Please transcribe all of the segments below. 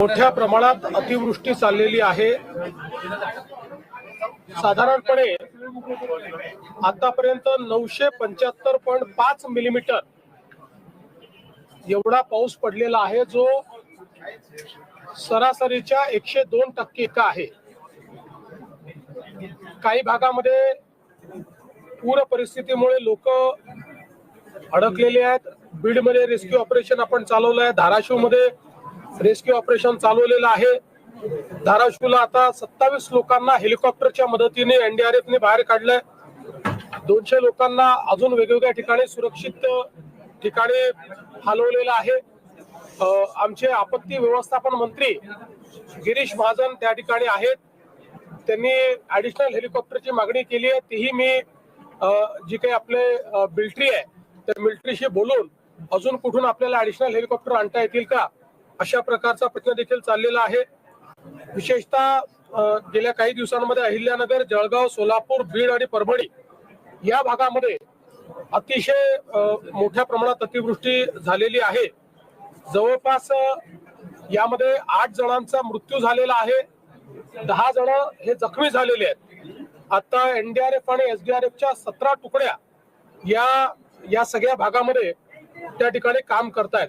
मोठ्या प्रमाणात अतिवृष्टी चाललेली आहे. साधारणपणे आतापर्यंत नऊशे पंच्याहत्तर पॉईंट पाच मिलीमीटर एवढा पाऊस पडलेला आहे जो सरासरीच्या एकशे दोन टक्के इतका आहे. काही भागामध्ये पूर परिस्थितीमुळे लोक अडकलेले आहेत. बीडमध्ये रेस्क्यू ऑपरेशन आपण चालवलं आहे धाराशिवमध्ये रेस्क्यू ऑपरेशन चालवलेलं आहे. धाराशिवला आता सत्तावीस लोकांना हेलिकॉप्टरच्या मदतीने एनडीआरएफने बाहेर काढलंय. दोनशे लोकांना अजून वेगवेगळ्या ठिकाणी सुरक्षित ठिकाणी हलवलेलं आहे. आमचे आपत्ती व्यवस्थापन मंत्री गिरीश महाजन त्या ठिकाणी आहेत. त्यांनी ऍडिशनल हेलिकॉप्टरची मागणी केली आहे. तीही मी जी काही आपले मिलिटरी आहे त्या मिलिटरीशी बोलून अजून कुठून आपल्याला ऍडिशनल हेलिकॉप्टर आणता येतील का? अशा प्रकारचा प्रश्न देखील चाललेला आहे. विशेषतः गेल्या काही दिवसांमध्ये अहिल्यानगर जळगाव सोलापूर बीड आणि परभणी या भागामध्ये अतिशय मोठ्या प्रमाणात अतिवृष्टी झालेली आहे. जवळपास यामध्ये आठ जणांचा मृत्यू झालेला आहे. दहा जण हे जखमी झालेले आहेत. आता एनडीआरएफ आणि एसडीआरएफच्या सतरा तुकड्या या या सगळ्या भागामध्ये त्या ठिकाणी काम करतायत.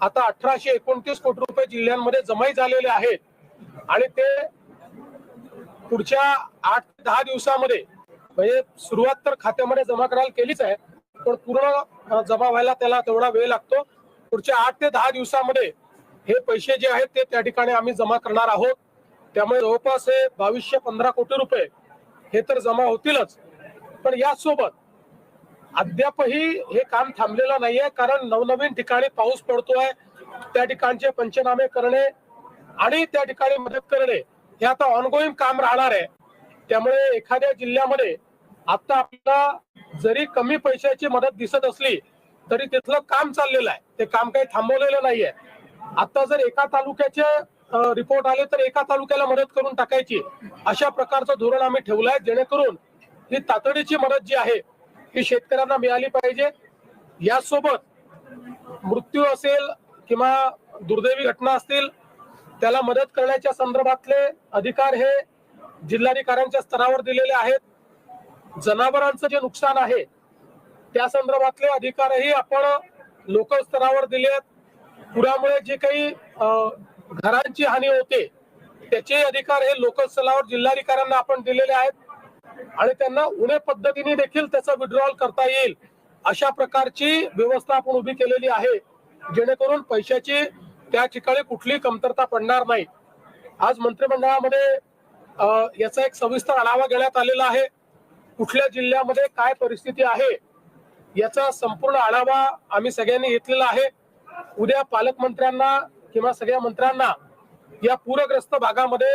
आता अठराशे एकोणतीस कोटी रुपये जिल्ह्यांमध्ये जमाई झालेले आहेत. आणि ते पुढच्या आठ ते दहा दिवसामध्ये म्हणजे सुरुवात तर खात्यामध्ये जमा करायला केलीच आहे पण पूर्ण जमा व्हायला त्याला तेवढा वेळ लागतो. पुढच्या आठ ते दहा दिवसामध्ये हे पैसे जे आहेत ते त्या ठिकाणी आम्ही जमा करणार आहोत. त्यामुळे जवळपास हे बावीसशे पंधरा कोटी रुपये हे तर जमा होतीलच. पण यासोबत अद्यापही हे काम थांबलेलं नाहीये कारण नवनवीन ठिकाणी पाऊस पडतोय त्या ठिकाणचे पंचनामे करणे आणि त्या ठिकाणी मदत करणे हे आता ऑनगोईंग काम राहणार आहे. त्यामुळे एखाद्या जिल्ह्यामध्ये आता आपल्याला जरी कमी पैशाची मदत दिसत असली तरी तिथलं काम चाललेलं आहे. ते काम काही थांबवलेलं नाहीये. आता जर एका तालुक्याचे रिपोर्ट आले तर एका तालुक्याला मदत करून टाकायची अशा प्रकारचं धोरण आम्ही ठेवलं आहे जेणेकरून ही तातडीची मदत जी आहे ही शेतकऱ्यांना मिळाली पाहिजे. यासोबत मृत्यू असेल किंवा दुर्दैवी घटना असतील त्याला मदत करण्याच्या संदर्भातले अधिकार हे जिल्हाधिकाऱ्यांच्या स्तरावर दिलेले आहेत. जनावरांचं जे नुकसान आहे त्या संदर्भातले अधिकारही आपण लोकल स्तरावर दिले आहेत. पुरामुळे जे काही घरांची हानी होते त्याचे अधिकार हे लोकल स्तरावर जिल्हाधिकाऱ्यांना आपण दिलेले आहेत. आणि त्यांना उणे पद्धतीने देखील त्याचा विड्रॉल करता येईल अशा प्रकारची व्यवस्था आपण उभी केलेली आहे जेणेकरून पैशाची त्या ठिकाणी कुठली कमतरता पडणार नाही. आज मंत्रिमंडळामध्ये याचा एक सविस्तर आढावा घेण्यात आलेला आहे. कुठल्या जिल्ह्यामध्ये काय परिस्थिती आहे याचा संपूर्ण आढावा आम्ही सगळ्यांनी घेतलेला आहे. उद्या पालकमंत्र्यांना किंवा सगळ्या मंत्र्यांना या पूरग्रस्त भागामध्ये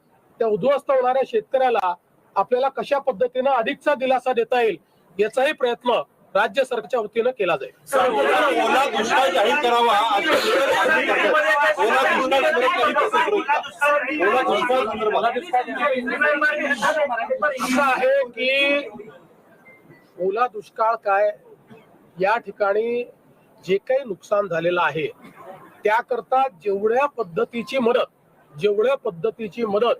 त्या उद्ध्वस्त होणाऱ्या शेतकऱ्याला आपल्याला कशा पद्धतीनं अधिकचा दिलासा देता येईल याचाही प्रयत्न राज्य सरकारच्या वतीनं केला जाईल. ओला दुष्काळ जाहीर करावा. असं आहे की ओला दुष्काळ काय या ठिकाणी जे काही नुकसान झालेलं आहे त्याकरता जेवढ्या पद्धतीची मदत जेवढ्या पद्धतीची मदत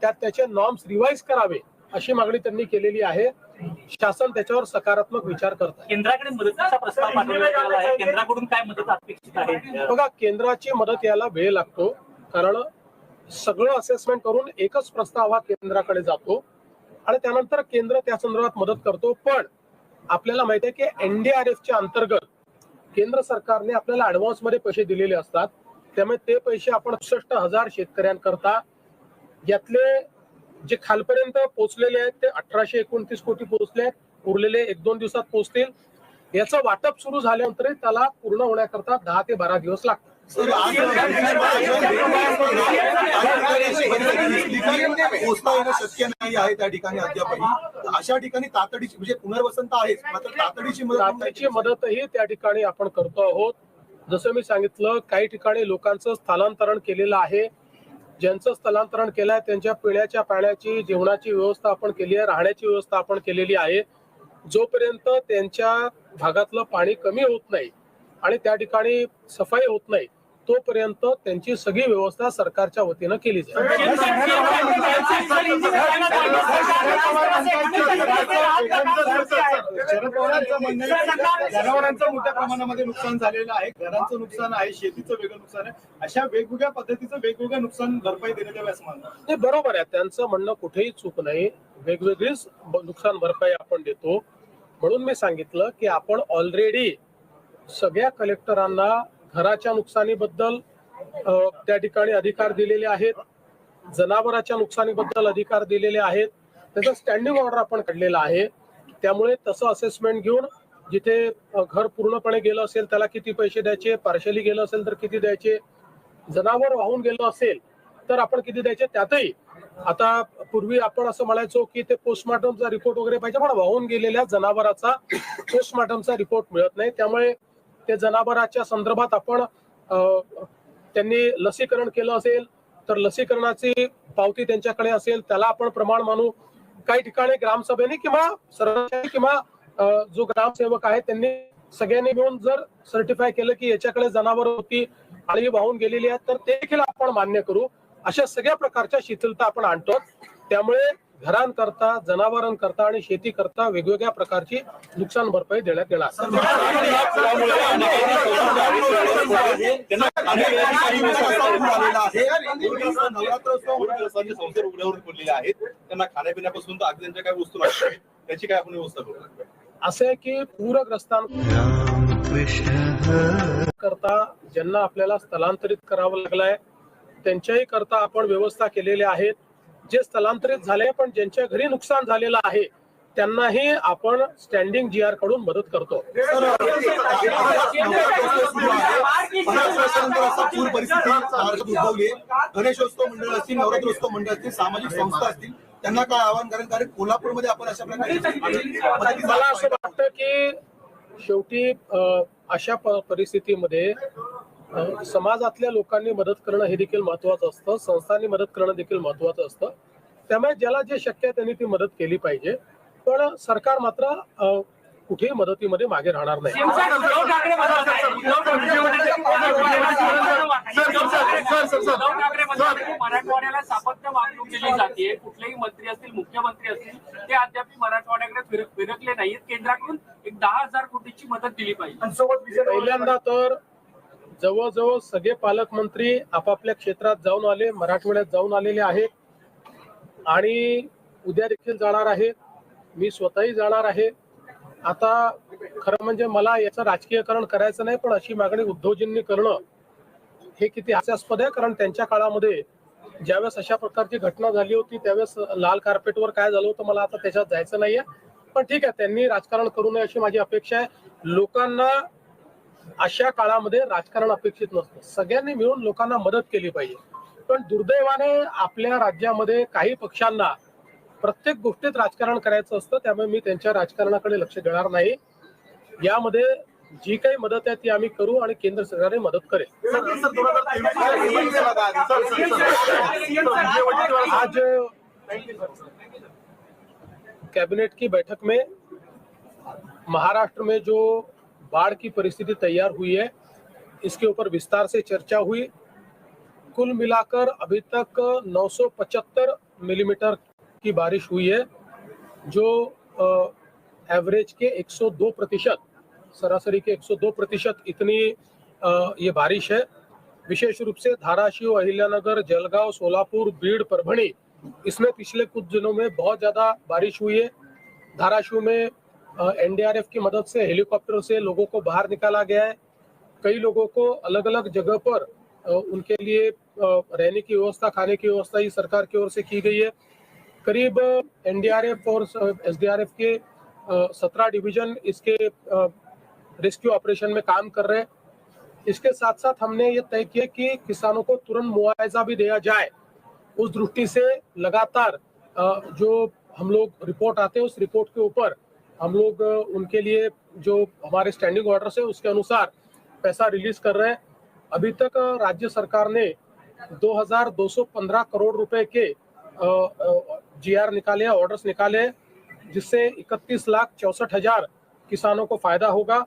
त्यात त्याचे नॉर्म्स रिवाईज करावे अशी मागणी त्यांनी केलेली आहे. शासन त्याच्यावर सकारात्मक विचार करत आहे. केंद्राकडे मदतीचा प्रस्ताव पाठवण्यात आला आहे. केंद्राकडून काय मदत अपेक्षित आहे? बघा केंद्राची मदत यायला वेळ लागतो. कारण सगळं असेसमेंट करून एकच प्रस्ताव हा केंद्राकडे जातो. आणि त्यानंतर केंद्र त्या संदर्भात मदत करतो. पण आपल्याला माहिती आहे की एनडीआरएफच्या अंतर्गत केंद्र सरकारने आपल्याला ऍडव्हान्समध्ये पैसे दिलेले असतात. त्यामुळे ते पैसे आपण एकसष्ट हजार शेतकऱ्यांकरता यातले जे खालपर्यंत पोहोचलेले आहेत ते अठराशे एकोणतीस कोटी पोहोचले आहेत. उरलेले एक दोन दिवसात पोहोचतील. याचं वाटप सुरू झाल्यानंतर त्याला पूर्ण होण्याकरता दहा ते बारा दिवस लागतात. पोहोचता येणं शक्य नाही आहे त्या ठिकाणी अद्यापही. अशा ठिकाणी तातडीची म्हणजे पुनर्वसन तर आहेच मात्र तातडीची तातडीची मदतही त्या ठिकाणी आपण करतो आहोत. जसं मी सांगितलं काही ठिकाणी लोकांचं स्थलांतरण केलेलं आहे. ज्यांचं स्थलांतरण केलं आहे त्यांच्या पिण्याच्या पाण्याची जेवणाची व्यवस्था आपण केली आहे राहण्याची व्यवस्था आपण केलेली आहे. जोपर्यंत त्यांच्या भागातलं पाणी कमी होत नाही आणि त्या ठिकाणी सफाई होत नाही तोपर्यंत त्यांची सगळी व्यवस्था सरकारच्या वतीनं केली जाईल. जनावरांचं मोठ्या प्रमाणामध्ये नुकसान झालेलं आहे. घरांचं नुकसान आहे शेतीचं वेगळं नुकसान आहे. अशा वेगवेगळ्या पद्धतीचं वेगवेगळं नुकसान भरपाई म्हणतात ते बरोबर आहे. त्यांचं म्हणणं कुठेही चूक नाही. वेगवेगळीच नुकसान भरपाई आपण देतो. म्हणून मी सांगितलं की आपण ऑलरेडी सगळ्या कलेक्टरांना घराच्या नुकसानीबद्दल त्या ठिकाणी अधिकार दिलेले आहेत. जनावराच्या नुकसानीबद्दल अधिकार दिलेले आहेत. त्याचा स्टँडिंग ऑर्डर आपण काढलेला आहे. त्यामुळे तसं असेसमेंट घेऊन जिथे घर पूर्णपणे गेलं असेल त्याला किती पैसे द्यायचे पार्शली गेलं असेल तर किती द्यायचे जनावर वाहून गेलं असेल तर आपण किती द्यायचे त्यातही आता पूर्वी आपण असं म्हणायचो की ते पोस्टमॉर्टमचा रिपोर्ट वगैरे पाहिजे पण वाहून गेलेल्या जनावराचा पोस्टमॉर्टमचा रिपोर्ट मिळत नाही. त्यामुळे त्या जनावरांच्या संदर्भात आपण त्यांनी लसीकरण केलं असेल तर लसीकरणाची पावती त्यांच्याकडे असेल त्याला आपण प्रमाण मानू. काही ठिकाणी ग्रामसभेने किंवा सरकारी किंवा जो ग्रामसेवक आहे त्यांनी सगळ्यांनी मिळून जर सर्टिफाय केलं की याच्याकडे जनावर होती आळी वाहून गेलेली आहे तर ते देखील आपण मान्य करू. अशा सगळ्या प्रकारच्या शिथिलता आपण आणतो. त्यामुळे घरांकरता जनावरांकरता आणि शेती करता वेगवेगळ्या प्रकारची नुकसान भरपाई देण्यात येणार. आहे आहेत त्यांना खाण्यापिण्यापासून तर अगदी त्यांच्या काय वस्तू लागतात त्याची काय आपण व्यवस्था करू असं आहे की पूरग्रस्तांकरता ज्यांना आपल्याला स्थलांतरित करावं लागलाय त्यांच्याही करता आपण व्यवस्था केलेल्या आहेत जे स्थलांतरित झाले पण ज्यांच्या घरी नुकसान झालेलं आहे त्यांनाही आपण स्टँडिंग जी आरकडून मदत करतो पूर परिस्थिती उद्भवली. गणेशोत्सव मंडळ असतील नवरात्रोत्सव मंडळ असतील सामाजिक संस्था असतील त्यांना काय आवाहन करेल कारण कोल्हापूरमध्ये आपण अशा प्रकारे मला असं वाटतं की शेवटी अशा परिस्थितीमध्ये समाजातल्या लोकांनी मदत करणं हे देखील महत्वाचं असतं. संस्थांनी मदत करणं देखील महत्वाचं असतं. त्यामुळे ज्याला जे शक्य आहे त्यांनी ती मदत केली पाहिजे. पण सरकार मात्र कुठेही मदतीमध्ये मागे राहणार नाही. मराठवाड्याला सापत्य वागणूक जाते. कुठलेही मंत्री असतील मुख्यमंत्री असतील ते अद्याप मराठवाड्याकडे फिर- फिरकले नाहीत. केंद्राकडून एक दहा हजार कोटीची मदत दिली पाहिजे. पहिल्यांदा तर जवळजवळ सगळे पालकमंत्री आपापल्या क्षेत्रात जाऊन आले मराठवाड्यात जाऊन आलेले आहेत. आणि उद्या देखील जाणार आहे मी स्वतःही जाणार आहे. आता खरं म्हणजे मला याचं राजकीयकरण करायचं नाही पण अशी मागणी उद्धवजींनी करणं हे किती हास्यास्पद आहे. कारण त्यांच्या काळामध्ये ज्यावेळेस अशा प्रकारची घटना झाली होती त्यावेळेस लाल कार्पेटवर काय झालं होतं मला आता त्याच्यात जायचं नाहीये. पण ठीक आहे त्यांनी राजकारण करू नये अशी माझी अपेक्षा आहे. लोकांना अशा काळामध्ये राजकारण अपेक्षित नसतं. सगळ्यांनी मिळून लोकांना मदत केली पाहिजे. पण दुर्दैवाने आपल्या राज्यामध्ये काही पक्षांना प्रत्येक गोष्टीत राजकारण करायचं असतं त्यामुळे मी त्यांच्या राजकारणाकडे लक्ष देणार नाही. यामध्ये जी काही मदत आहे ती आम्ही करू आणि केंद्र सरकारने मदत करेल. आज कैबिनेट की बैठक में महाराष्ट्र में जो बाढ़ की परिस्थिति तैयार हुई है। इसके ऊपर विस्तार से चर्चा हुई। कुल मिलाकर अभी तक 975 मिलीमीटर की बारिश हुई है जो एवरेज के 102 प्रतिशत सरासरी के 102 प्रतिशत इतनी अ, ये बारिश है। विशेष रूप से धाराशिव अहिल्यानगर जलगांव सोलापुर बीड़ परभणी इसमें पिछले कुछ दिनों में बहुत ज़्यादा बारिश हुई है। धाराशिव में एनडीआरएफ की मदद से हेलीकॉप्टर से लोगों को बाहर निकाला गया है। कई लोगों को अलग अलग जगह पर उनके लिए रहने की व्यवस्था, खाने की व्यवस्था ही सरकार की ओर से की गई है। करीब एनडीआरएफ और एसडीआरएफ के सत्रह डिवीज़न इसके रेस्क्यू ऑपरेशन में काम कर रहे हैं। इसके साथ साथ हमने ये तय किया कि किसानों को तुरंत मुआवजा भी दिया जाए। उस दृष्टि से लगातार जो हम लोग रिपोर्ट आते हैं, उस रिपोर्ट के ऊपर हम लोग उनके लिए जो हमारे स्टैंडिंग ऑर्डर है, उसके अनुसार पैसा रिलीज़ कर रहे हैं। अभी तक राज्य सरकार ने 2215 करोड़ रुपए के जीआर निकाले ऑर्डर ऑर्डर्स निकाले जिससे इकतीस लाख चौसठ हज़ार किसानों को फ़ायदा होगा।